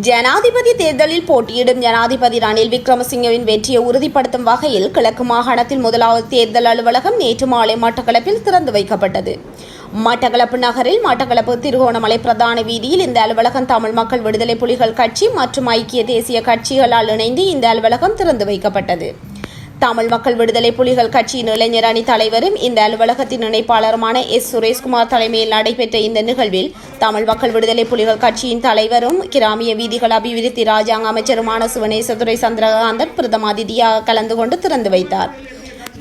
ஜனாதிபதி தேர்தலில் போட்டியிடும் ஜனாதிபதி ரணில் விக்ரமசிங்கவின் வெற்றியை உறுதிப்படுத்தும் வகையில் கிழக்கு மாகாணத்தில் முதலாவது தேர்தல் அலுவலகம் நேற்று மாலை மட்டக்களப்பில் திறந்து வைக்கப்பட்டது. மட்டக்களப்பு நகரில் மட்டக்களப்பு திருகோணமலை பிரதான வீதியில் இந்த அலுவலகம் தமிழ் மக்கள் விடுதலை புலிகள் கட்சி மற்றும் ஐக்கிய தேசிய கட்சிகளால் இணைந்து இந்த அலுவலகம் திறந்து வைக்கப்பட்டது. தமிழ் மக்கள் விடுதலை புலிகள் கட்சியின் இளைஞர் அணி தலைவரும் இந்த அலுவலகத்தின் இணைப்பாளருமான எஸ். சுரேஷ்குமார் தலைமையில் நடைபெற்ற இந்த நிகழ்வில் தமிழ் மக்கள் விடுதலை புலிகள் கட்சியின் தலைவரும் கிராமிய வீதிகள் அபிவிருத்தி ராஜாங்க அமைச்சருமான சுவனேசதுரை சந்திரகாந்தன் பிரதம அதிதியாக கலந்து கொண்டு திறந்து வைத்தார்.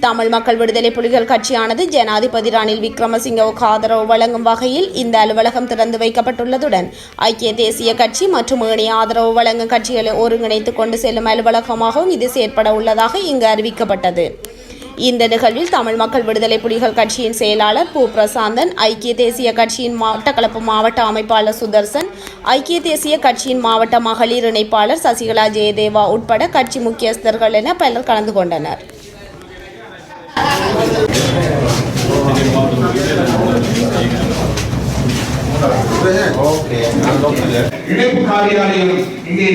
தமிழ் மக்கள் விடுதலை புலிகள் கட்சியானது ஜனாதிபதி ரணில் விக்ரமசிங்கவுக்கு ஆதரவு வழங்கும் வகையில் இந்த அலுவலகம் திறந்து வைக்கப்பட்டுள்ளதுடன் ஐக்கிய தேசிய கட்சி மற்றும் ஏனைய ஆதரவு வழங்கும் கட்சிகளை ஒருங்கிணைத்துக் கொண்டு செல்லும் அலுவலகமாகவும் இது செயற்பட உள்ளதாக இங்கு அறிவிக்கப்பட்டது. இந்த நிகழ்வில் தமிழ் மக்கள் விடுதலை புலிகள் கட்சியின் செயலாளர் பூ பிரசாந்தன் ஐக்கிய தேசிய கட்சியின் மட்டக்களப்பு மாவட்ட அமைப்பாளர் சுதர்சன் ஐக்கிய தேசிய கட்சியின் மாவட்ட மகளிர் இணைப்பாளர் சசிகலா ஜெயதேவா உட்பட கட்சி முக்கியஸ்தர்கள் என பலர் கலந்து கொண்டனர். இணைப்பு காரியாலயம் இங்கே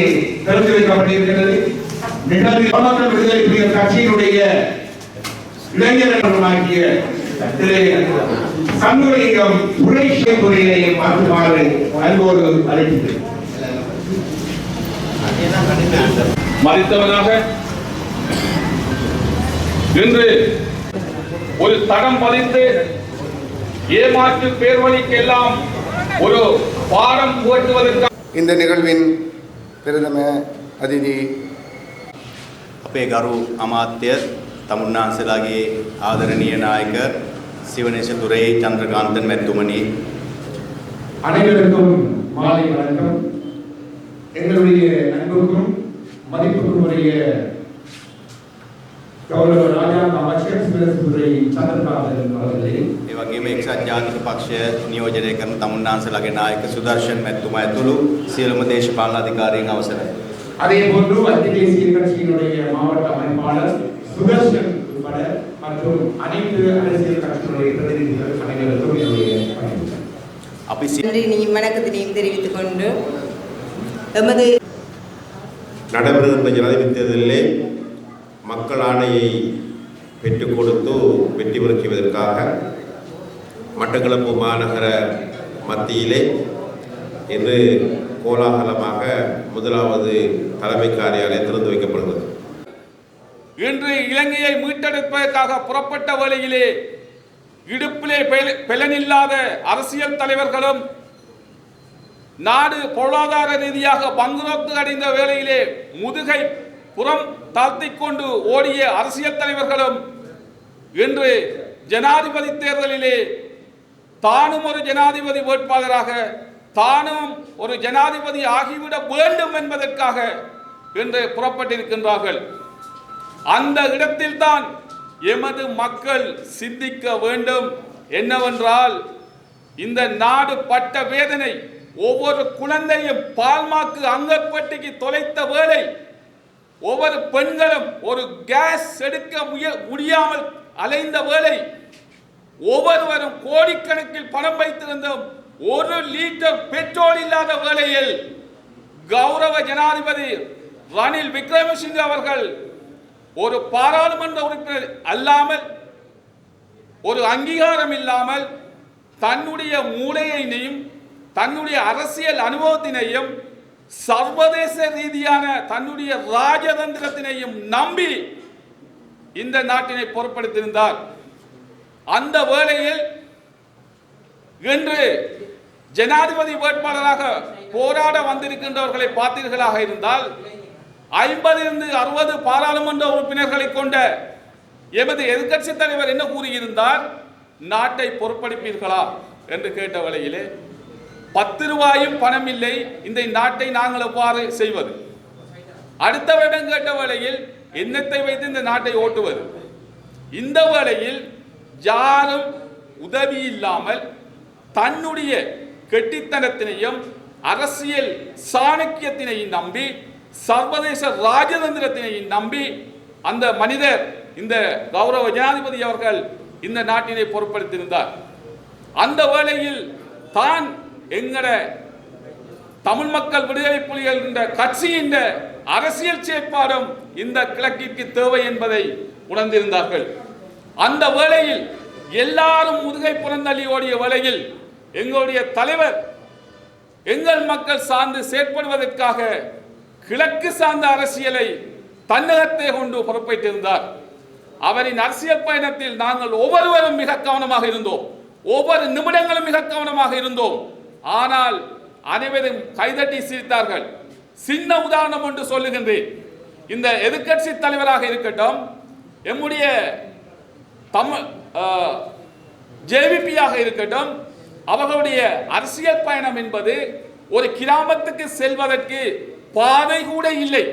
திறந்து வைக்கப்பட்டிருக்கிறது நிகழ்வில் தமிழக விடுதலை புலிகள் கட்சியினுடைய இளைஞர்களாகிய திரு சண்முகலிங்கம் புரட்சி மாற்றுமாறு அன்போடு அழைக்கிறேன் மறித்தவனாக இன்று ஒரு தடம் பதித்து ஏமாற்று பேர்வழிக்கு எல்லாம் ஒரு பாடம் புகட்டுவதற்காக இந்த நிகழ்வின் பிரதம அதிதி අපේ ගරු අමාත්‍ය තමුන්නාන්සලාගේ ආදරණීය නායක සිවනේශ තුරේ චන්ද්‍රකාන්තන් මැතිතුමනි அனைவருக்கும் மாலை வணக்கம் எங்களுடைய நண்பருக்கும் மதிப்புக்கும் உரிய கௌரவ ராஜாங்க அமைச்சர் சிவசுரை சந்திரகாந்தன் அவர்களே ඒ වගේම එක්සත් ජාතික පක්ෂය නියෝජනය කරන තමුන්නාන්සලාගේ නායක සුදර්ශන් මැතිතුමා ඇතුළු සියලුම දේශපාලන අධිකාරීන් අවසරයි. அதே போன்று ஐக்கிய தேசிய கட்சியினுடைய மாவட்ட அமைப்பாளர் சுதர்ஷன் உட்பட மற்றும் அனைத்து அரசியல் கட்சியினுடைய பிரதிநிதிகள் அனைவருக்கும் என்னுடைய வணக்கம். අපි සි- நன்றியினையும் வணக்கத்தினையும் தெரிவித்துக் கொண்டு எமது நடைபெறுகின்ற ஜனாதிபதி தேர்தலிலே மக்கள் ஆணையை பெற்றுக் கொடுத்து வெற்றி பெறச் செய்வதற்காக மட்டக்களப்பு மாநகர மத்தியிலே இன்று கோலாகலமாக முதலாவது தலைமை காரியாலயம் திறந்து வைக்கப்படுகிறது. இன்று இலங்கையை மீட்டெடுப்பதற்காக புறப்பட்ட வேளையிலே இடுப்பிலே பெல- பெலனில்லாத அரசியல் தலைவர்களும் நாடு பொருளாதார ரீதியாக பங்குரோத்து அடைந்த வேளையிலே முதுகை புறம் தாழ்த்தி கொண்டு ஓடிய அரசியல் தலைவர்களும் இன்று ஜனாதிபதி தேர்தலிலே தானும் ஒரு ஜனாதிபதி வேட்பாளராக தானும் ஒரு ஜனாதிபதி ஆகிவிட வேண்டும் என்பதற்காக இன்று புறப்பட்டிருக்கின்றார்கள். அந்த இடத்தில்தான் எமது மக்கள் சிந்திக்க வேண்டும். என்னவென்றால் இந்த நாடு பட்ட வேதனை ஒவ்வொரு குழந்தையும் பால்மாக்கு அங்கப்பட்டிக்கு தொலைத்த வேலை ஒவ்வொரு பெண்களும் ஒரு கேஸ் எடுக்க முய- முடியாமல் அலைந்த வேலை ஒவ்வொருவரும் கோடிக்கணக்கில் பணம் வைத்திருந்தும் ஒரு லிட்டர் பெட்ரோல் இல்லாத வேளையில் கௌரவ ஜனாதிபதி ரணில் விக்ரமசிங்க அவர்கள் ஒரு பாராளுமன்ற உறுப்பினர் அல்லாமல் ஒரு அங்கீகாரம் இல்லாமல் தன்னுடைய மூளையினையும் தன்னுடைய அரசியல் அனுபவத்தினையும் சர்வதேச ரீதியான தன்னுடைய ராஜதந்திரத்தினையும் நம்பி இந்த நாட்டினை பொறுப்படுத்தியிருந்தார் அந்த வேளையில் இன்று ஜனாதிபதி வேட்பாளராக போராட வந்திருக்கின்றவர்களை பார்த்தீர்களாக இருந்தால் ஐம்பதிலிருந்து அறுபது பாராளுமன்ற உறுப்பினர்களை கொண்ட எமது எதிர்க்கட்சி தலைவர் என்ன கூறியிருந்தார்? நாட்டை பொறுப்படுப்பீர்களா என்று கேட்ட வேளையிலே பத்து ரூபாயும் பணம் இல்லை. இந்த நாட்டை நாங்கள் எவ்வாறு செய்வது? அடுத்த வருடம் கேட்ட வேளையில் எண்ணத்தை வைத்து இந்த நாட்டை ஓட்டுவது. இந்த வேளையில் யாரும் உதவி இல்லாமல் தன்னுடைய கெட்டித்தனத்தினையும் அரசியல் சாணக்கியத்தினையும் நம்பி சர்வதேச ராஜதந்திரத்தினையும் நம்பி அந்த மனிதர் இந்த கௌரவ ஜனாதிபதி அவர்கள் இந்த நாட்டினை பொருட்படுத்தியிருந்தார். அந்த வேளையில் தான் எங்கட தமிழ் மக்கள் விடுதலை புலிகள் என்ற கட்சியின் அரசியல் செயற்பாடும் இந்த கிழக்கிற்கு தேவை என்பதை உணர்ந்திருந்தார்கள். அந்த வேளையில் எல்லாரும் முதுகை புறந்தள்ளி ஓடிய வேளையில் எங்களுடைய தலைவர் எங்கள் மக்கள் சார்ந்து செயற்படுவதற்காக கிழக்கு சார்ந்த அரசியலை தன்னகத்தை கொண்டு பொறுப்பேற்றிருந்தார். அவரின் அரசியல் பயணத்தில் நாங்கள் ஒவ்வொருவரும் மிக கவனமாக இருந்தோம். ஒவ்வொரு நிமிடங்களும் மிக கவனமாக இருந்தோம். ஆனால் அனைவரும் கைதட்டி சிரித்தார்கள். சின்ன உதாரணம் என்று சொல்லுகின்றேன். இந்த எதிர்க்கட்சி தலைவராக இருக்கட்டும் எம்முடைய தமிழ் ஜேவிபியாக இருக்கட்டும் அவர்களுடைய அரசியல் பயணம் என்பது ஒரு கிராமத்துக்கு செல்வதற்கு பாதை கூட இல்லை.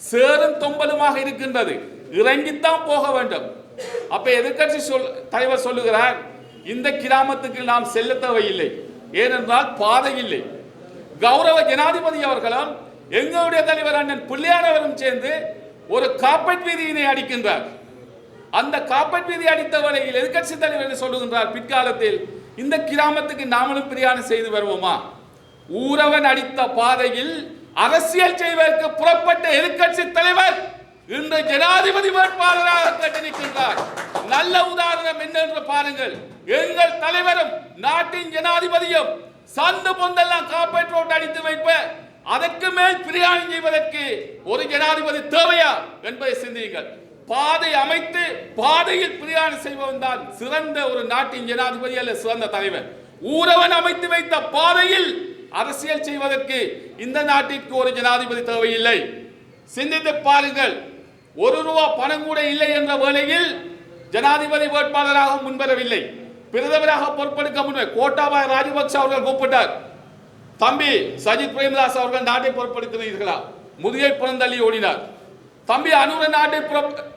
சேரும் தொம்பலுமாக இருக்கின்றது. இறங்கித்தான் போக வேண்டும். அப்ப எதிர்க்கட்சி சொல் தலைவர் சொல்லுகிறார் இந்த கிராமத்துக்கு நாம் செல்ல தேவையில்லை. ஏனென்றால் பாதை இல்லை. கௌரவ ஜனாதிபதி அவர்களும் எங்களுடைய தலைவர் அண்ணன் பிள்ளையானவரும் சேர்ந்து ஒரு காப்பட் வீதியினை அடிக்கின்றார். அந்த காப்பட் வீதி அடித்த வரையில் எதிர்கட்சி தலைவர் என்ன சொல்லுகின்றார்? பிற்காலத்தில் இந்த கிராமத்துக்கு நாமளும் பிரியாணம் செய்து வருவோமா? ஊரவன் அடித்த பாதையில் அரசியல் செய்வதற்கு புறப்பட்ட எதிர்க்கட்சி தலைவர் இன்று ஜனாதிபதி வேட்பாளராக கட்டி நிற்கின்றார் நல்ல உதாரணம் என்னென்று பாருங்கள். எங்கள் தலைவரும் நாட்டின் ஜனாதிபதியும் சந்து பொந்தெல்லாம் காப்பேற்றோட்டு அடித்து வைப்ப அதற்கு மேல் பிரயாணம் செய்வதற்கு ஒரு ஜனாதிபதி தேவையா என்பதை சிந்தியுங்கள். பாதை அமைத்து பாதையில் பிரியாணி செய்பவன் தான் சிறந்த ஒரு நாட்டின் ஜனாதிபதி அல்ல சிறந்த தலைவர். ஊரவன் அமைத்து வைத்த பாதையில் அரசியல் செய்வதற்கு இந்த நாட்டிற்கு ஒரு ஜனாதிபதி தேவையில்லை. சிந்தித்து பாருங்கள். ஒரு ரூபா பணம் கூட இல்லை என்ற வேளையில் ஜனாதிபதி வேட்பாளராக முன்வரவில்லை. பிரதமராக பொறுப்பெடுக்க முன்னர் கோட்டாபாய ராஜபக்ச அவர்கள் கூப்பிட்டார். தம்பி சஜித் பிரேமதாஸ் அவர்கள் நாட்டை பொறுப்பெடுக்கிறீர்களா? முதுகை புறந்தள்ளி ஓடினார். தம்பி அனுர நாட்டை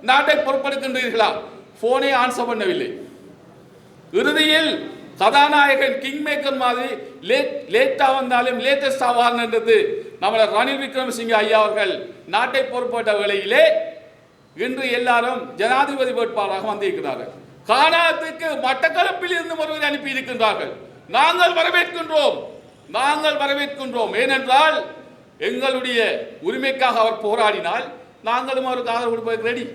நாட்டை பொறுப்பெடுக்கின்றீர்களா? போனே ஆன்சர் பண்ணவில்லை. இறுதியில் கதாநாயகன் கிங் மேக்கர் மாதிரி லேட் லேட்டா வந்தாலும் லேட்டஸ்ட் ஆவார்ன்றது நம்மளை ரணில் விக்ரமசிங்க ஐயா அவர்கள் நாட்டை பொறுப்பட்ட வேளையிலே இன்று எல்லாரும் ஜனாதிபதி வேட்பாளராக வந்திருக்கிறார்கள். காணாத்துக்கு மட்டக்களப்பில் இருந்து ஒருவர் அனுப்பி இருக்கின்றார்கள். நாங்கள் வரவேற்கின்றோம். நாங்கள் வரவேற்கின்றோம். ஏனென்றால் எங்களுடைய உரிமைக்காக அவர் போராடினால் நாங்களும் அவருக்காக கொடுப்பதற்கு ரெடி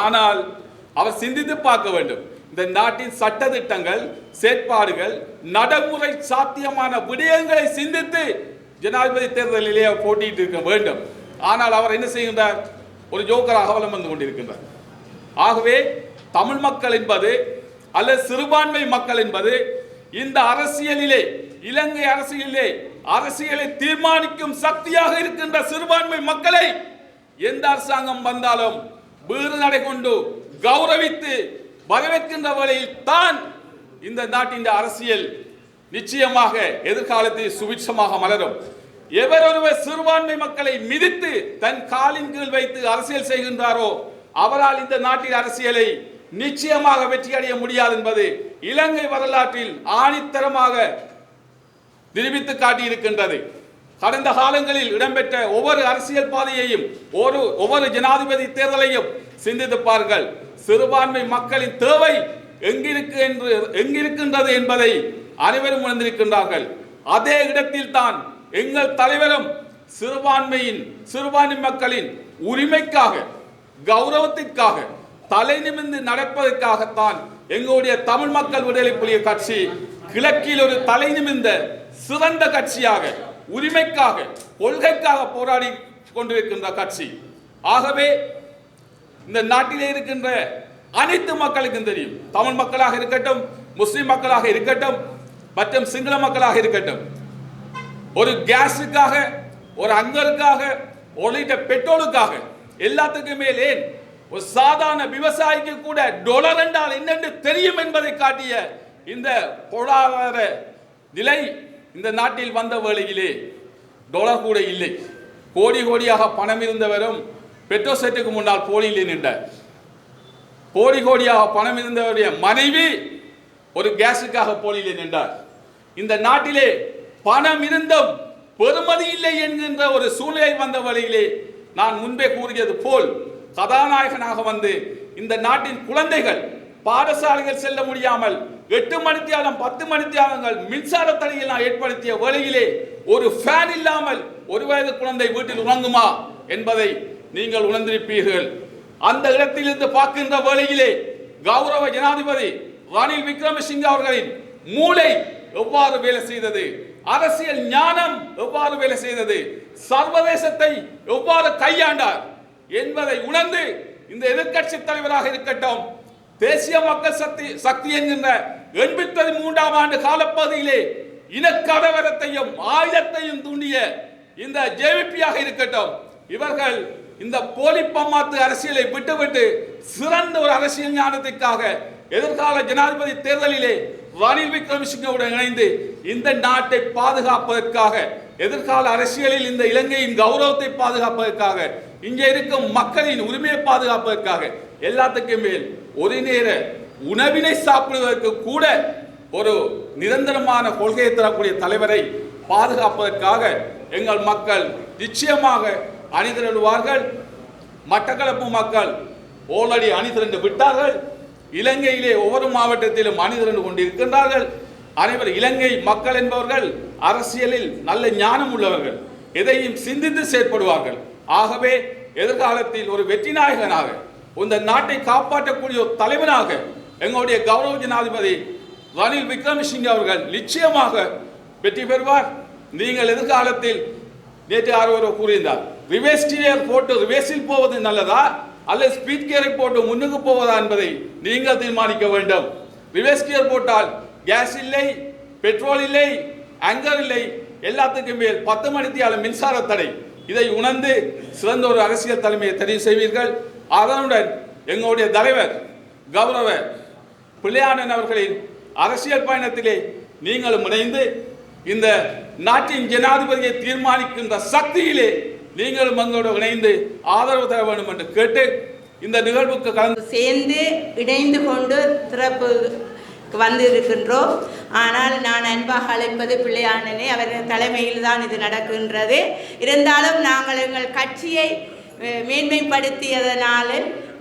ஆனால் அவர் சிந்தித்து பார்க்க வேண்டும். இந்த நாட்டின் சட்ட திட்டங்கள் செயற்பாடுகள் நடைமுறை சாத்தியமான விடயங்களை சிந்தித்து ஜனாதிபதி தேர்தலிலே அவர் போட்டியிட்டு இருக்க வேண்டும். ஆனால் அவர் என்ன செய்கின்றார்? ஒரு ஜோக்கராக வலம் வந்து கொண்டிருக்கின்றார். ஆகவே தமிழ் மக்கள் என்பது அல்லது சிறுபான்மை மக்கள் என்பது இந்த அரசியலிலே இலங்கை அரசியலிலே அரசியலை தீர்மானிக்கும் சக்தியாக இருக்கின்ற சிறுபான்மை மக்களை எந்த அரசாங்கம் வந்தாலும் வீறு நடை கொண்டு கௌரவித்து வரவேற்கின்ற வகையில் தான் இந்த நாட்டின் அரசியல் நிச்சயமாக எதிர்காலத்தில் சுபிட்சமாக மலரும். எவர் ஒருவர் சிறுபான்மை மக்களை மிதித்து தன் காலின் கீழ் வைத்து அரசியல் செய்கின்றாரோ அவரால் இந்த நாட்டின் அரசியலை நிச்சயமாக வெற்றி அடைய முடியாது என்பது இலங்கை வரலாற்றில் ஆணித்தரமாக நிரூபித்து காட்டியிருக்கின்றது. கடந்த காலங்களில் இடம்பெற்ற ஒவ்வொரு அரசியல் பாதையையும் ஒரு ஒவ்வொரு ஜனாதிபதி தேர்தலையும் சிந்தித்து பாருங்கள். சிறுபான்மை மக்களின் தேவை எங்கிருக்கு என்று எங்கிருக்கின்றது என்பதை அனைவரும் உணர்ந்திருக்கின்றார்கள். அதே இடத்தில் தான் எங்கள் தலைவரும் சிறுபான்மையின் சிறுபான்மை மக்களின் உரிமைக்காக கௌரவத்திற்காக தலை நிமிர்ந்து நடப்பதற்காகத்தான் எங்களுடைய தமிழ் மக்கள் விடுதலை புலிய கட்சி கிழக்கில் ஒரு தலை நிமிர்ந்த சிறந்த கட்சியாக உரிமைக்காக கொள்கைக்காக போராடி கொண்டிருக்கின்ற கட்சி. ஆகவே இந்த நாட்டிலே இருக்கின்ற அனைத்து மக்களுக்கும் தெரியும். தமிழ் மக்களாக இருக்கட்டும் முஸ்லிம் மக்களாக இருக்கட்டும் மற்றும் சிங்கள மக்களாக இருக்கட்டும். ஒரு கேஸுக்காக ஒரு அங்கருக்காக ஒளிட்ட பெட்ரோலுக்காக எல்லாத்துக்கும் ஏன்? ஒரு சாதாரண விவசாயிக்கு கூட டொலர் என்றால் என்னென்று தெரியும் என்பதை காட்டிய இந்த பொருளாதார நிலை இந்த நாட்டில் வந்த வேளையிலே டொலர் கூட இல்லை. கோடி கோடியாக பணம் இருந்தவரும் பெட்ரோல் செட்டுக்கு முன்னால் போலியிலே நின்றார். கோடி கோடியாக பணம் இருந்தவருடைய மனைவி ஒரு கேஸுக்காக போலியிலே நின்றார். இந்த நாட்டிலே பணம் இருந்தும் பெறுமதி இல்லை என்கின்ற ஒரு சூழ்நிலை வந்த வழியிலே நான் முன்பே கூறியது போல் கதாநாயகனாக வந்து இந்த நாட்டின் குழந்தைகள் பாடசாலைகள் செல்ல முடியாமல் எட்டு மணித்தியாலம் பத்து மணித்தியாலங்கள் மின்சார தடையெல்லாம் ஏற்படுத்திய வேளையிலே ஒரு ஃபேன் இல்லாமல் ஒரு வயது குழந்தை வீட்டில் உறங்குமா என்பதை நீங்கள் உணர்ந்திருப்பீர்கள். அந்த இடத்திலிருந்து பார்க்கின்ற வேளையிலே கௌரவ ஜனாதிபதி ரணில் விக்ரமசிங்க அவர்களின் மூளை எவ்வாறு வேலை செய்தது அரசியல் ஞானம் எவ்வாறு வேலை செய்தது? சர்வதேசத்தை எவ்வாறு கையாண்டார்? என்பதை உணர்ந்து இந்த எதிர்க்கட்சி தலைவராக இருக்கட்டும் தேசிய மக்கள் சக்தி சக்தி என்கின்ற எண்பத்தி மூன்றாம் ஆண்டு காலப்பகுதியிலே இனக்கலவரத்தையும் ஆயுதத்தையும் தூண்டிய இந்த ஜேவிபியாக இருக்கட்டும் இவர்கள் இந்த போலி பம்மாத்து அரசியலை விட்டுவிட்டு சிறந்த ஒரு அரசியல் ஞானத்திற்காக எதிர்கால ஜனாதிபதி தேர்தலிலே ரணில் விக்ரமசிங்கவுடன் இணைந்து இந்த நாட்டை பாதுகாப்பதற்காக எதிர்கால அரசியலில் இந்த இலங்கையின் கௌரவத்தை பாதுகாப்பதற்காக இங்கே இருக்கும் மக்களின் உரிமையை பாதுகாப்பதற்காக எல்லாத்துக்கும் மேல் ஒரு நேர உணவினை சாப்பிடுவதற்கு கூட ஒரு நிரந்தரமான கொள்கையை தரக்கூடிய தலைவரை பாதுகாப்பதற்காக எங்கள் மக்கள் நிச்சயமாக அணிதிரளுவார்கள். மட்டக்களப்பு மக்கள் ஓலடி அணிதிரண்டு விட்டார்கள். இலங்கையிலே ஒவ்வொரு மாவட்டத்திலும் அணிதிரண்டு கொண்டிருக்கின்றார்கள். அனைவர் இலங்கை மக்கள் என்பவர்கள் அரசியலில் நல்ல ஞானம் உள்ளவர்கள். எதையும் சிந்தித்து செயற்படுவார்கள். ஆகவே எதிர்காலத்தில் ஒரு வெற்றி நாயகனாக இந்த நாட்டை காப்பாற்றக்கூடிய ஒரு தலைவனாக எங்களுடைய கௌரவ ஜனாதிபதி ரணில் விக்ரமசிங்க அவர்கள் நிச்சயமாக வெற்றி பெறுவார். நீங்கள் எதிர்காலத்தில் நேற்று யாரோ கூறியிருந்தார் ரிவேஸ் போட்டு ரிவேஸில் போவது நல்லதா? அல்லது ஸ்பீட் கியரை போட்டு முன்னுக்கு போவதா என்பதை நீங்கள் தீர்மானிக்க வேண்டும். ரிவேஸ் கியர் போட்டால் கேஸ் இல்லை பெட்ரோல் இல்லை அங்கர் இல்லை எல்லாத்துக்கும் மேல் பத்து மணித்தியால மின்சார தடை. இதை உணர்ந்து சிறந்த ஒரு அரசியல் தலைமையை தெரிவு செய்வீர்கள். அதனுடன் எங்களுடைய தலைவர் கௌரவ பிள்ளையானன் அவர்களின் அரசியல் பயணத்திலே நீங்களும் இணைந்து இந்த நாட்டின் ஜனாதிபதியை தீர்மானிக்கின்ற சக்தியிலே நீங்களும் பங்கோடு இணைந்து ஆதரவு தர வேண்டும் என்று கேட்டு இந்த நிகழ்வுக்கு கலந்து சேர்ந்து இணைந்து கொண்டு திறப்பு வந்திருக்கின்றோம். ஆனால் நான் அன்பாக அழைப்பது பிள்ளையானனே அவரின் தலைமையில் தான் இது நடக்கின்றது. இருந்தாலும் நாங்கள் எங்கள் கட்சியை மேன்மைப்படுத்தியதனால் மேன்மைப்படுத்தியதனால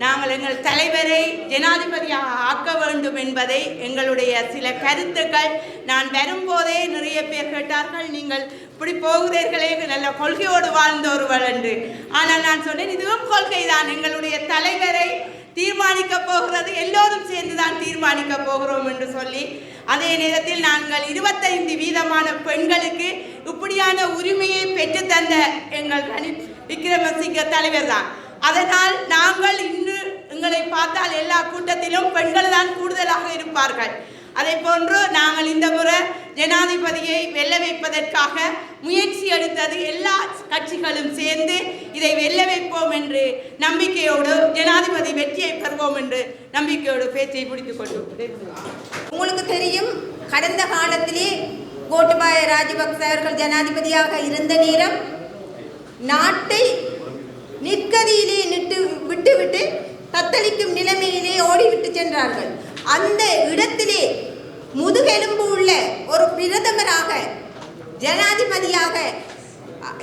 நாங்கள் எங்கள் தலைவரை ஜனாதிபதியாக ஆக்க வேண்டும் என்பதை எங்களுடைய சில கருத்துக்கள். நான் வரும்போதே நிறைய பேர் கேட்டார்கள் நீங்கள் இப்படி போகிறீர்களே நல்ல கொள்கையோடு வாழ்ந்த ஒருவள் என்று. ஆனால் நான் சொன்னேன் இதுவும் கொள்கைதான். எங்களுடைய தலைவரை தீர்மானிக்க போகிறது எல்லோரும் சேர்ந்துதான் தீர்மானிக்க போகிறோம் என்று சொல்லி அதே நேரத்தில் நாங்கள் இருபத்தைந்து வீதமான பெண்களுக்கு இப்படியான உரிமையை பெற்றுத்தந்த எங்கள் ரணி விக்ரமசிங்க தலைவர் தான் அதனால் நாங்கள் இன்று எங்களை பார்த்தால் எல்லா கூட்டத்திலும் பெண்கள் தான் கூடுதலாக இருப்பார்கள். அதே போன்று நாங்கள் இந்த முறை ஜனாதிபதியை வெல்ல வைப்பதற்காக முயற்சி எடுத்தது எல்லா கட்சிகளும் சேர்ந்து இதை வெல்ல வைப்போம் என்று நம்பிக்கையோடு ஜனாதிபதி வெற்றியை பெறுவோம் என்று நம்பிக்கையோடு பேச்சை முடித்துக் கொண்டு உங்களுக்கு தெரியும் கடந்த காலத்திலே கோட்டபாய ராஜபக்ச அவர்கள் ஜனாதிபதியாக இருந்த நேரம் நாட்டை நிற்கதியிலே நிட்டு விட்டுவிட்டு தத்தளிக்கும் நிலைமையிலே ஓடிவிட்டு சென்றார்கள். அந்த இடத்திலே முதுகெலும்பு உள்ள ஒரு பிரதமராக ஜனாதிபதியாக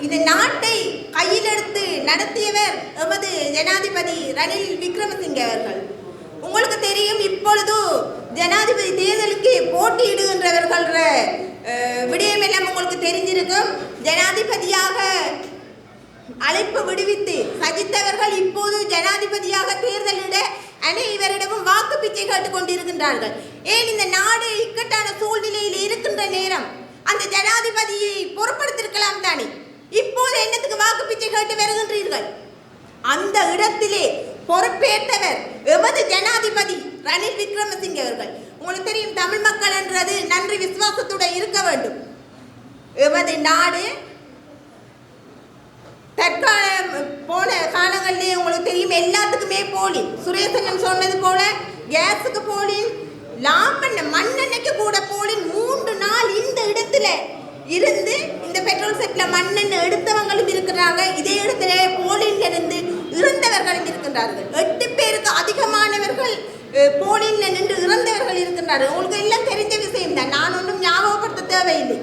இந்த நாட்டை கையில் எடுத்து நடத்தியவர் எமது ஜனாதிபதி ரணில் விக்ரமசிங்கே அவர்கள். உங்களுக்கு தெரியும் இப்பொழுது ஜனாதிபதி தேர்தலுக்கு போட்டியிடுகின்றவர்கள் விடயம் எல்லாம் உங்களுக்கு தெரிஞ்சிருக்கும். ஜனாதிபதியாக அழைப்பு விடுவித்து சகித்தவர்கள் இப்போது ஜனாதிபதியாக தேர்தலிட அனைவரிடமும் வாக்கு பிச்சை கேட்டுக் கொண்டிருக்கின்றார்கள். ஏன் இந்த நாடு இக்கட்டான சூழ்நிலையில் இருக்கின்ற நேரம்? அந்த ஜனாதிபதியை பொறுப்படுத்திருக்கலாம் தானே? இப்போது என்னத்துக்கு வாக்கு பிச்சை கேட்டு வருகின்றீர்கள்? அந்த இடத்திலே பொறுப்பேற்றவர் எமது ஜனாதிபதி ரணில் விக்ரமசிங்கே அவர்கள். உங்களுக்கு தெரியும் தமிழ் மக்கள் என்றது நன்றி விசுவாசத்துடன் இருக்க வேண்டும். எமது நாடு தற்கால போன காலங்கள்லேயே உங்களுக்கு தெரியும் எல்லாத்துக்குமே போலி. சுரேசன் சொன்னது போல கேஸுக்கு போலி லாம்பண்ண மண்ணெண்ணெய்க்கு கூட போலி. மூன்று நாள் இந்த இடத்துல இருந்து இந்த பெட்ரோல் செட்டில் மண்ணெண்ணெய் எடுத்தவங்களும் இருக்கிறாங்க. இதே இடத்துல போலியில் இருந்து இறந்தவர்களும் இருக்கின்றார்கள். எட்டு பேருக்கு அதிகமானவர்கள் போலியில் நின்று இறந்தவர்கள் இருக்கின்றார்கள். உங்களுக்கு எல்லாம் தெரிஞ்ச விஷயம் தான் நான் ஒன்றும் ஞாபகப்படுத்த தேவையில்லை.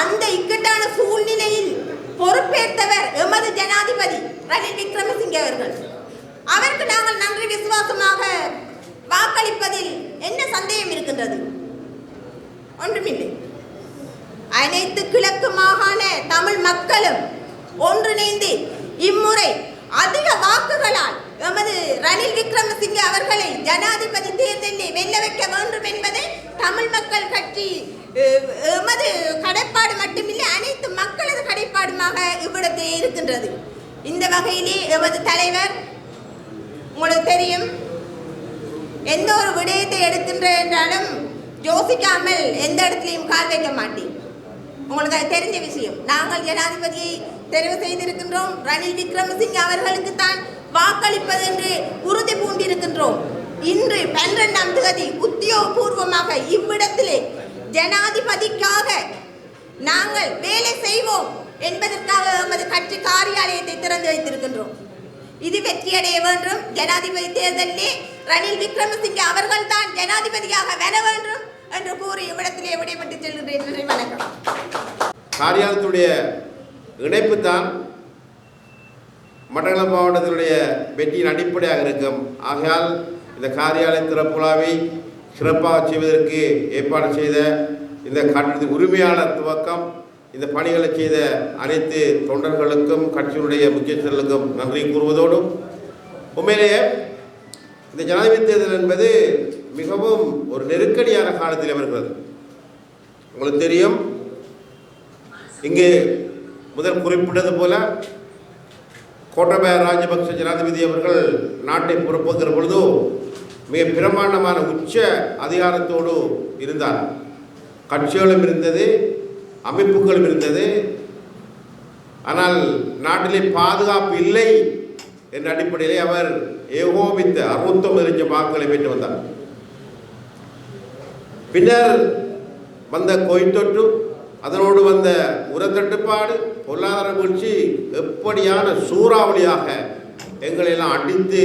அந்த இக்கட்டான சூழ்நிலையில் பொறுப்பேற்றவர் எமது ஜனாதிபதி ரணில் விக்ரமசிங்கே அவர்கள். அவருக்கு நாங்கள் நன்றி விசுவாசமாக வாக்களிப்பதில் என்ன சந்தேகம் இருக்கின்றது? ஒன்றுமில்லை. அனைத்து கிழக்கு மாகாண தமிழ் மக்களும் ஒன்றிணைந்து இம்முறை அதிக வாக்குகளால் எமது ரணில் விக்ரமசிங்கே அவர்களை ஜனாதிபதி தேர்தலில் வெல்ல வைக்க வேண்டும் என்பதை தமிழ் மக்கள் கட்சி எமது கடைப்பாடு மட்டுமில்லை அனைத்து மக்களது கடைப்பாடுமாக இவ்விடத்தில் இருக்கின்றது. இந்த வகையிலே எமது தலைவர் உங்களுக்கு தெரியும் எந்த ஒரு விடயத்தை எடுக்கின்ற என்றாலும் யோசிக்காமல் எந்த இடத்துலையும் கால் வைக்க மாட்டேன். உங்களுக்கு அது தெரிஞ்ச விஷயம். நாங்கள் ஜனாதிபதியை தெரிவு செய்திருக்கின்றோம். ரணில் விக்ரமசிங் அவர்களுக்கு தான் வாக்களிப்பது என்று உறுதி பூண்டிருக்கின்றோம். இன்று பன்னிரெண்டாம் தேதி உத்தியோகபூர்வமாக இவ்விடத்திலே ஜனாதிபதிக்காக நாங்கள் வேலை செய்வோம் என்பதற்காக எமது கட்சி காரியாலயத்தை திறந்து வைத்திருக்கின்றோம். இது வெற்றியடைய வேண்டும். ஜனாதிபதி தேர்தலிலே ரணில் விக்ரமசிங்கே அவர்கள் தான் ஜனாதிபதியாக வர வேண்டும் என்று கூறி இவ்விடத்திலே விடைபெற்று செல்கின்றேன். நன்றி, வணக்கம். காரியாலயத்துடைய இணைப்பு தான் மட்டக்களப்பு மாவட்டத்தினுடைய வெற்றியின் அடிப்படையாக இருக்கும். ஆகையால் இந்த காரியாலய திறப்புலாவை சிறப்பாக செய்வதற்கு ஏற்பாடு செய்த இந்த கட்டடத்தின் உரிமையாளர் துவக்கம் இந்த பணிகளை செய்த அனைத்து தொண்டர்களுக்கும் கட்சியினுடைய முக்கியஸ்தர்களுக்கும் நன்றி கூறுவதோடும் உண்மையிலேயே இந்த ஜனாதிபதி தேர்தல் என்பது மிகவும் ஒரு நெருக்கடியான காலத்தில் வருகிறது. உங்களுக்கு தெரியும் இங்கு முதல் குறிப்பிட்டது போல கோட்டபய ராஜபக்ச ஜனாதிபதி அவர்கள் நாட்டை பொறுப்பேற்கிற பொழுது மிக பிரமாண்டமான உச்ச அதிகாரத்தோடு இருந்தார் கட்சிகளும் இருந்தது அமைப்புகளும் இருந்தது. ஆனால் நாட்டிலே பாதுகாப்பு இல்லை என்ற அடிப்படையிலே அவர் ஏகோபித்த அறுபத்தொன்பது லட்சம் வாக்குகளை பெற்று வந்தார். பின்னர் வந்த கோயில் தொற்று அதனோடு வந்த உரத்தட்டுப்பாடு பொருளாதார வீழ்ச்சி எப்படியான சூறாவளியாக எங்களை எல்லாம் அடித்து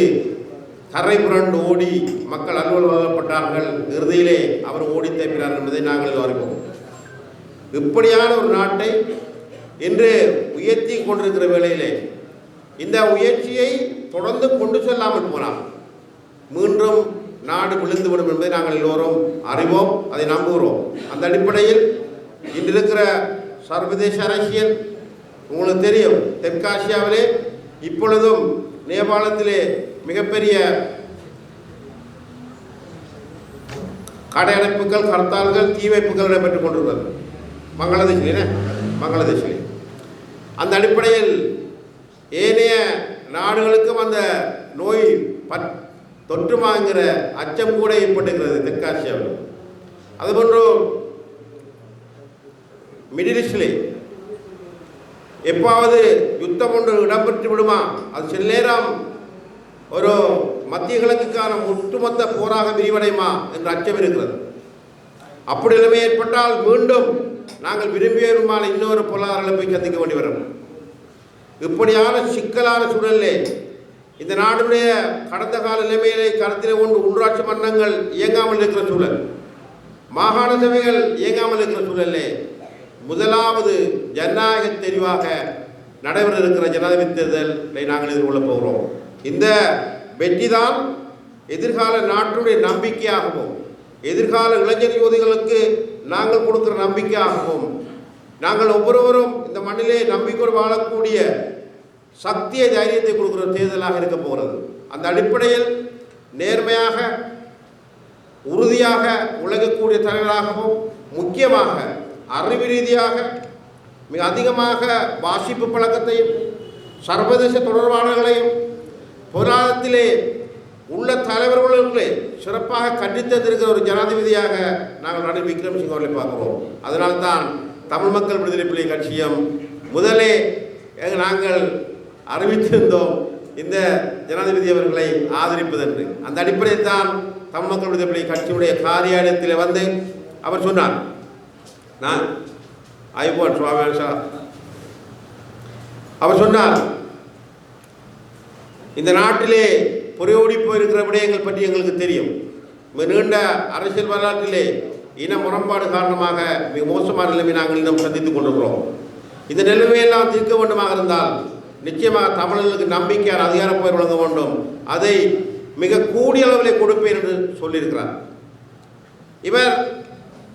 கரை புரண்டு ஓடி மக்கள் அலுவலகப்பட்டார்கள். வழங்கப்பட்டார்கள் இறுதியிலே அவர் ஓடி தப்பினார் என்பதை நாங்கள் அறிவோம். இப்படியான ஒரு நாட்டை இன்று உயர்த்தி கொண்டிருக்கிற வேளையிலே இந்த உயர்ச்சியை தொடர்ந்து கொண்டு செல்லாமல் போனால் மீண்டும் நாடு விழுந்துவிடும் என்பதை நாங்கள் எல்லோரும் அறிவோம். அதை நம்புகிறோம் அந்த அடிப்படையில் இன்றிருக்கிற சர்வதேச அரசியல் உங்களுக்கு தெரியும். தெற்காசியாவிலே இப்பொழுதும் நேபாளத்திலே மிகப்பெரிய கடையடைப்புகள் கர்த்தால்கள் தீ வைப்புகள் நடைபெற்றுக் கொண்டிருந்தது பங்களாதேஷிலே பங்களாதேஷிலே. அந்த அடிப்படையில் ஏனைய நாடுகளுக்கும் அந்த நோய் பற் தொற்றுமாங்கிற அச்சம் கூட ஏற்பட்டுகிறது தெற்காசியாவில். அதுபோன்று மிடில் ஈஸ்டிலே எப்பாவது யுத்தம் ஒன்று இடம்பெற்று விடுமா அது சில நேரம் ஒரு மத்திய கிழக்குக்கான ஒட்டுமொத்த போராக விரிவடையுமா என்ற அச்சம் இருக்கிறது. அப்படி நிலைமை ஏற்பட்டால் மீண்டும் நாங்கள் விரும்பிய விரும்பான இன்னொரு பொருளாதார போய் சந்திக்க வேண்டி வரும். இப்படியான சிக்கலான சூழலே இந்த நாடுடைய கடந்த கால நிலைமையிலே கருத்தில் கொண்டு உள்ளாட்சி மன்றங்கள் இயங்காமல் இருக்கிற சூழல் மாகாண சபைகள் இயங்காமல் இருக்கிற சூழலே முதலாவது ஜனநாயக தெரிவாக நடைபெற இருக்கிற ஜனாதிபதி தேர்தலை நாங்கள் எதிர்கொள்ளப் போகிறோம். இந்த வெற்றி தான் எதிர்கால நாட்டுடைய நம்பிக்கையாகவும் எதிர்கால இளைஞர் யோதிகளுக்கு நாங்கள் கொடுக்குற நம்பிக்கையாகவும் நாங்கள் ஒவ்வொருவரும் இந்த மண்ணிலே நம்பிக்கை வாழக்கூடிய சக்தியை தைரியத்தை கொடுக்குற தேர்தலாக இருக்க போகிறது. அந்த அடிப்படையில் நேர்மையாக உறுதியாக உழைக்கக்கூடிய தலைவராகவும் முக்கியமாக அறிவு ரீதியாக மிக அதிகமாக வாசிப்பு பழக்கத்தையும் சர்வதேச தொடர்பாளர்களையும் பொருளாதாரத்திலே உள்ள தலைவர்களுக்கு சிறப்பாக கண்டித்தந்திருக்கிற ஒரு ஜனாதிபதியாக நாங்கள் ரணில் விக்ரமசிங்க அவர்களை பார்க்கிறோம். அதனால்தான் தமிழ் மக்கள் விடுதலை புலி கட்சியும் முதலே நாங்கள் அறிவித்திருந்தோம் இந்த ஜனாதிபதி அவர்களை ஆதரிப்பதென்று. அந்த அடிப்படையில் தான் தமிழ் மக்கள் விடுதலை புலி கட்சியுடைய காரியாலயத்தில் வந்து அவர் சொன்னார். நான் ஐபோன் சுவாமி அவர் சொன்னார் இந்த நாட்டிலே புறையோடி போயிருக்கிற விடயங்கள் பற்றி எங்களுக்கு தெரியும். மிக நீண்ட அரசியல் வரலாற்றிலே இன முரண்பாடு காரணமாக மிக மோசமான நிலைமை நாங்கள் இன்னும் சந்தித்துக் கொண்டிருக்கிறோம். இந்த நிலைமையெல்லாம் தீர்க்க வேண்டுமாக இருந்தால் நிச்சயமாக தமிழர்களுக்கு நம்பிக்கையார் அதிகார பெயர் வழங்க வேண்டும். அதை மிக கூடிய அளவிலே கொடுப்பேன் என்று சொல்லியிருக்கிறார். இவர்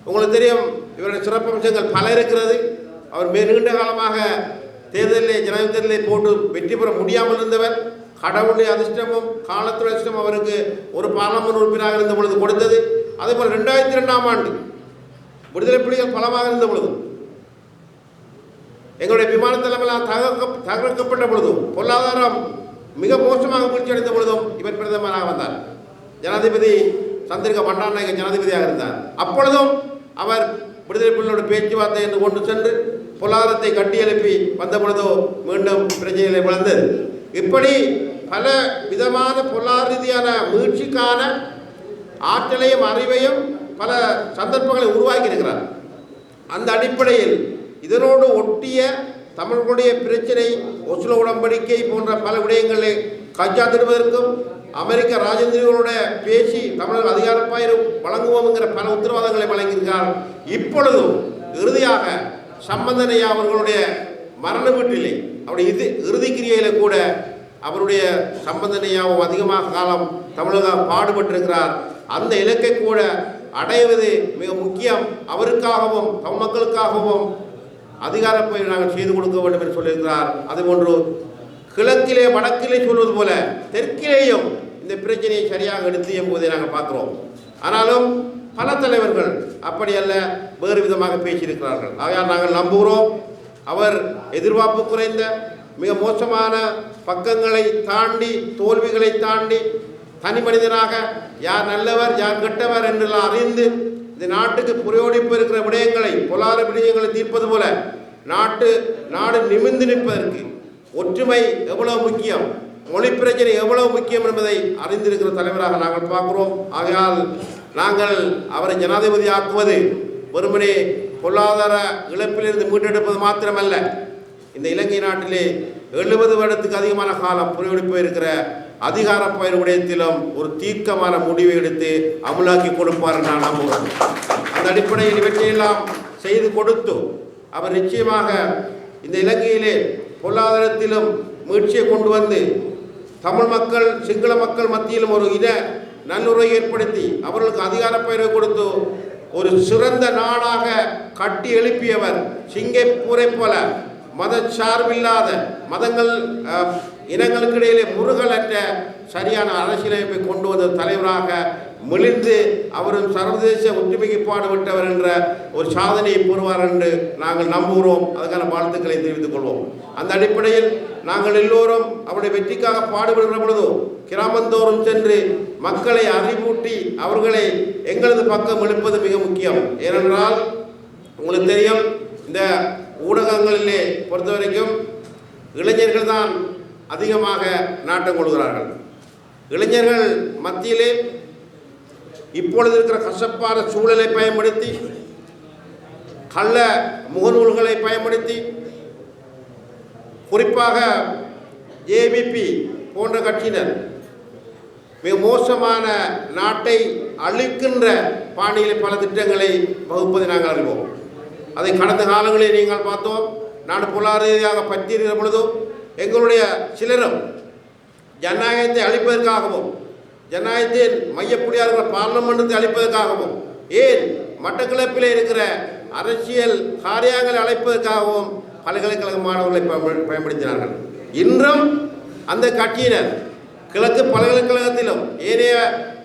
உங்களுக்கு தெரியும் இவருடைய சிறப்பம்சங்கள் பல இருக்கிறது. அவர் மிக நீண்ட காலமாக தேர்தலில் ஜனாதிபதி தேர்தலில் போட்டு வெற்றி பெற முடியாமல் இருந்தவர். கடவுளுடைய அதிர்ஷ்டமும் காலத்துடைய அதிர்ஷ்டம் அவருக்கு ஒரு பார்லமெண்ட் உறுப்பினராக இருந்த பொழுது கொடுத்தது. அதே போல் ரெண்டாயிரத்தி ரெண்டாம் ஆண்டு விடுதலை புலிகள் பலமாக இருந்த பொழுதும் எங்களுடைய விமான தலைமையெல்லாம் தகர்க்க தகர்க்கப்பட்ட பொழுதும் பொருளாதாரம் மிக மோசமாக வீழ்ச்சி அடைந்த பொழுதும் இவர் பிரதமராக வந்தார். ஜனாதிபதி சந்திரிகா பண்டாநாயக ஜனாதிபதியாக இருந்தார். அப்பொழுதும் அவர் விடுதலை புலிகளோட பேச்சுவார்த்தை என்று கொண்டு சென்று பொருளாதாரத்தை கட்டியெழுப்பி வந்த பொழுதோ மீண்டும் பிரச்சனைகளை வளர்ந்தது. இப்படி பல விதமான பொருளாதார ரீதியான மீழ்ச்சிக்கான ஆற்றலையும் அறிவையும் பல சந்தர்ப்பங்களை உருவாக்கி இருக்கிறார் அந்த அடிப்படையில் இதனோடு ஒட்டிய தமிழர்களுடைய பிரச்சனை ஒசுல உடன்படிக்கை போன்ற பல விடயங்களை கஜா கைச்சாத்திடுவதற்கும் அமெரிக்க ராஜேந்திரிகளோட பேசி தமிழர் அதிகாரப்பாயிரம் வழங்குவோம்ங்கிற பல உத்தரவாதங்களை வழங்கியிருக்கிறார். இப்பொழுதும் இறுதியாக சம்பந்தனையா அவர்களுடைய மரண வீட்டிலே அவருடைய இது இறுதி கிரியையில் கூட அவருடைய சம்பந்தனையாவும் அதிகமாக காலம் தமிழகம் பாடுபட்டிருக்கிறார். அந்த இலக்கை கூட அடைவது மிக முக்கியம். அவருக்காகவும் தம் மக்களுக்காகவும் அதிகாரப்பை நாங்கள் செய்து கொடுக்க வேண்டும் என்று சொல்லியிருக்கிறார். அதுபோன்று கிழக்கிலே வடக்கிலே சொல்வது போல தெற்கிலேயும் இந்த பிரச்சனையை சரியாக எடுத்து என்பதை நாங்கள் பார்க்கிறோம். ஆனாலும் பல தலைவர்கள் அப்படி அல்ல வேறு விதமாக பேசியிருக்கிறார்கள். ஆகையால் நாங்கள் நம்புகிறோம் அவர் எதிர்பார்ப்பு குறைந்த மிக மோசமான பக்கங்களை தாண்டி தோல்விகளை தாண்டி தனி மனிதனாக யார் நல்லவர் யார் கெட்டவர் என்றெல்லாம் அறிந்து இந்த நாட்டுக்கு புரையோடிப்பு இருக்கிற விடயங்களை பொருளாதார விடயங்களை தீர்ப்பது போல நாட்டு நாடு நிமிர்ந்து நிற்பதற்கு ஒற்றுமை எவ்வளவு முக்கியம் மொழி பிரச்சனை எவ்வளவு முக்கியம் என்பதை அறிந்திருக்கிற தலைவராக நாங்கள் பார்க்கிறோம். ஆகையால் நாங்கள் அவரை ஜனாதிபதி ஆக்குவது வெறுமனே பொருளாதார இழப்பிலிருந்து மீட்டெடுப்பது மாத்திரமல்ல இந்த இலங்கை நாட்டிலே எழுபது வருடத்துக்கு அதிகமான காலம் புரிவெடுப்பு இருக்கிற அதிகார பயிர் விடயத்திலும் ஒரு தீர்க்கமான முடிவை எடுத்து அமுலாக்கி கொடுப்பார் நான் நம்புகிறேன். அந்த அடிப்படையில் இவற்றையெல்லாம் செய்து கொடுத்து அவர் நிச்சயமாக இந்த இலங்கையிலே பொருளாதாரத்திலும் முயற்சியை கொண்டு வந்து தமிழ் மக்கள் சிங்கள மக்கள் மத்தியிலும் ஒரு இன நல்லுறவை ஏற்படுத்தி அவர்களுக்கு அதிகார பயிரை கொடுத்து ஒரு சிறந்த நாடாக கட்டி எழுப்பியவர் சிங்கப்பூரை போல மத சார்பில்லாத மதங்கள் இனங்களுக்கு இடையிலே முருகலற்ற சரியான அரசியலமைப்பை கொண்டு வந்த தலைவராக மிளிர்ந்து அவரும் சர்வதேச ஒற்றுமைக்கு பாடுபட்டவர் என்ற ஒரு சாதனையை பெறுவார் என்று நாங்கள் நம்புகிறோம். அதுக்கான வாழ்த்துக்களை தெரிவித்துக் கொள்வோம். அந்த அடிப்படையில் நாங்கள் எல்லோரும் அவருடைய வெற்றிக்காக பாடுபடுகிற பொழுது கிராமந்தோறும் சென்று மக்களை அறிவூட்டி அவர்களை எங்களது பக்கம் எழுப்பது மிக முக்கியம். ஏனென்றால் உங்களுக்கு தெரியும் இந்த ஊடகங்களிலே பொறுத்த வரைக்கும் இளைஞர்கள் தான் அதிகமாக நாட்டம் கொள்கிறார்கள். இளைஞர்கள் மத்தியிலே இப்பொழுது இருக்கிற கசப்பான சூழலை பயன்படுத்தி கள்ள முகநூல்களை பயன்படுத்தி குறிப்பாக ஏபிபி போன்ற கட்சியினர் மிக மோசமான நாட்டை அழிக்கின்ற பாணியில் பல திட்டங்களை வகுப்பதை நாங்கள் அறிவோம். அதை கடந்த காலங்களில் நீங்கள் பார்த்தோம். நாடு பொருளாதார ரீதியாக பற்றியிருக்கிற பொழுதும் எங்களுடைய சிலரும் ஜனநாயகத்தை அழிப்பதற்காகவும் ஜனநாயகத்தின் மையப்புள்ளியாக இருக்கிற பார்லமெண்டத்தை அழிப்பதற்காகவும் ஏன் மட்டக்களப்பில் இருக்கிற அரசியல் காரியங்களை அழைப்பதற்காகவும் பல்கலைக்கழக மாணவர்களை பயன்படு- பயன்படுத்தினார்கள். இன்றும் அந்த கட்சியினர் கிழக்கு பல்கலைக்கழகத்திலும் ஏனைய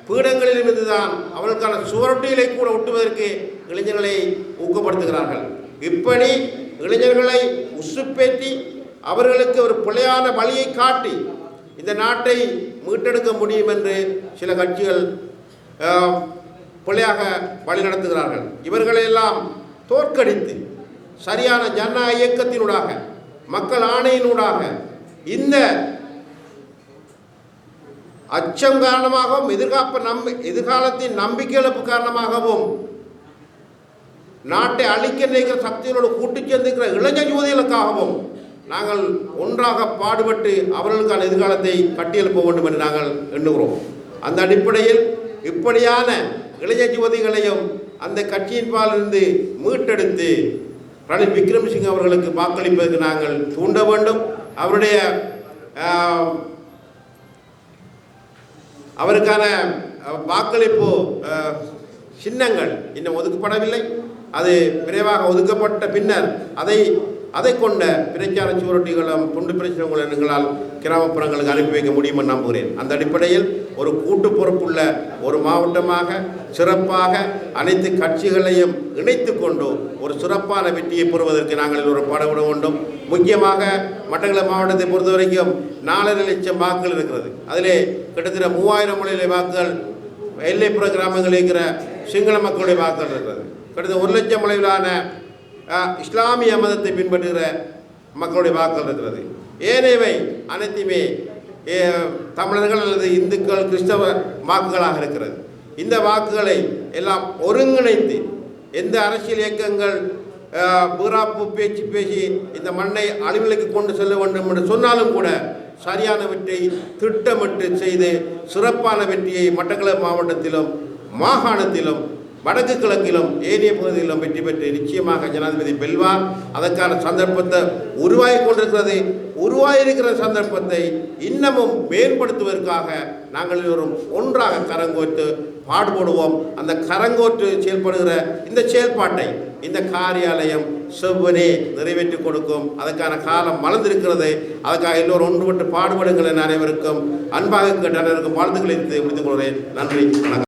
பீடங்களில் இருந்துதான் அவர்களுக்கான சுவரொட்டிகளை கூட ஒட்டுவதற்கு இளைஞர்களை ஊக்கப்படுத்துகிறார்கள். இப்படி இளைஞர்களை உசுப்பேற்றி அவர்களுக்கு ஒரு பிழையான வழியை காட்டி இந்த நாட்டை மீட்டெடுக்க முடியும் என்று சில கட்சிகள் பிழையாக வழிநடத்துகிறார்கள் இவர்களையெல்லாம் தோற்கடித்து சரியான ஜனநாயக இயக்கத்தினூடாக மக்கள் ஆணையினூடாக இந்த அச்சம் காரணமாகவும் எதிர்காப்பு நம்பி எதிர்காலத்தின் நம்பிக்கை இழப்பு காரணமாகவும் நாட்டை அழிக்க நினைக்கிற சக்திகளோடு கூட்டு சேர்ந்திருக்கிற இளைஞர் யுவதிகளுக்காகவும் நாங்கள் ஒன்றாக பாடுபட்டு அவர்களுக்கான எதிர்காலத்தை கட்டியெழுப்ப வேண்டும் என்று நாங்கள் எண்ணுகிறோம். அந்த அடிப்படையில் இப்படியான இளைஞர் யுவதிகளையும் அந்த கட்சியின் பாலிருந்து மீட்டெடுத்து ரணில் விக்ரமசிங் அவர்களுக்கு வாக்களிப்பதற்கு நாங்கள் தூண்ட வேண்டும். அவருடைய அவருக்கான வாக்களிப்பு சின்னங்கள் இன்னும் ஒதுக்கப்படவில்லை. அது விரைவாக ஒதுக்கப்பட்ட பின்னர் அதை அதை கொண்ட பிரச்சார சுவரொட்டிகளும் துண்டு பிரச்சனைகளும் எங்களால் கிராமப்புறங்களுக்கு அனுப்பி வைக்க முடியும் என்று நம்புகிறேன். அந்த அடிப்படையில் ஒரு கூட்டு பொறுப்புள்ள ஒரு மாவட்டமாக சிறப்பாக அனைத்து கட்சிகளையும் இணைத்து கொண்டு ஒரு சிறப்பான வெற்றியை பெறுவதற்கு நாங்கள் ஒரு பாடுபட வேண்டும். முக்கியமாக மட்டக்களப்பு மாவட்டத்தை பொறுத்த வரைக்கும் நாலரை லட்சம் வாக்குகள் இருக்கிறது. அதிலே கிட்டத்தட்ட மூவாயிரம் மொழியிலே வாக்குகள் எல்லைப்புற கிராமங்களில் இருக்கிற சிங்கள மக்களுடைய வாக்குகள் இருக்கிறது. கிட்டத்தட்ட ஒரு லட்சம் அளவிலான இஸ்லாமிய மதத்தை பின்பற்றுகிற மக்களுடைய வாக்குகள் இருக்கிறது. ஏனையவை அனைத்துமே தமிழர்கள் அல்லது இந்துக்கள் கிறிஸ்தவ வாக்குகளாக இருக்கிறது. இந்த வாக்குகளை எல்லாம் ஒருங்கிணைந்து எந்த அரசியல் இயக்கங்கள் பூராப்பு பேச்சு பேசி இந்த மண்ணை அழிவிலைக்கு கொண்டு செல்ல வேண்டும் என்று சொன்னாலும் கூட சரியான வெற்றியை திட்டமிட்டு செய்து சிறப்பான வெற்றியை மட்டக்களப்பு மாவட்டத்திலும் மாகாணத்திலும் வடக்கு கிழக்கிலும் ஏனைய பகுதிகளிலும் வெற்றி பெற்று நிச்சயமாக ஜனாதிபதி வெல்வார் அதற்கான சந்தர்ப்பத்தை உருவாகி கொண்டிருக்கிறது. உருவாகியிருக்கிற சந்தர்ப்பத்தை இன்னமும் மேம்படுத்துவதற்காக நாங்கள் எல்லோரும் ஒன்றாக கரங்கோட்டு பாடுபடுவோம். அந்த கரங்கோற்று செயல்படுகிற இந்த செயல்பாட்டை இந்த காரியாலயம் செவ்வனே நிறைவேற்றி கொடுக்கும். அதற்கான காலம் மலர்ந்திருக்கிறது. அதற்காக எல்லோரும் ஒன்றுபட்டு பாடுபடுங்கள் என அனைவருக்கும் அன்பாக கேட்ட அனைவருக்கும் வாழ்த்துக்களை முடித்துக் கொள்கிறேன். நன்றி வணக்கம்.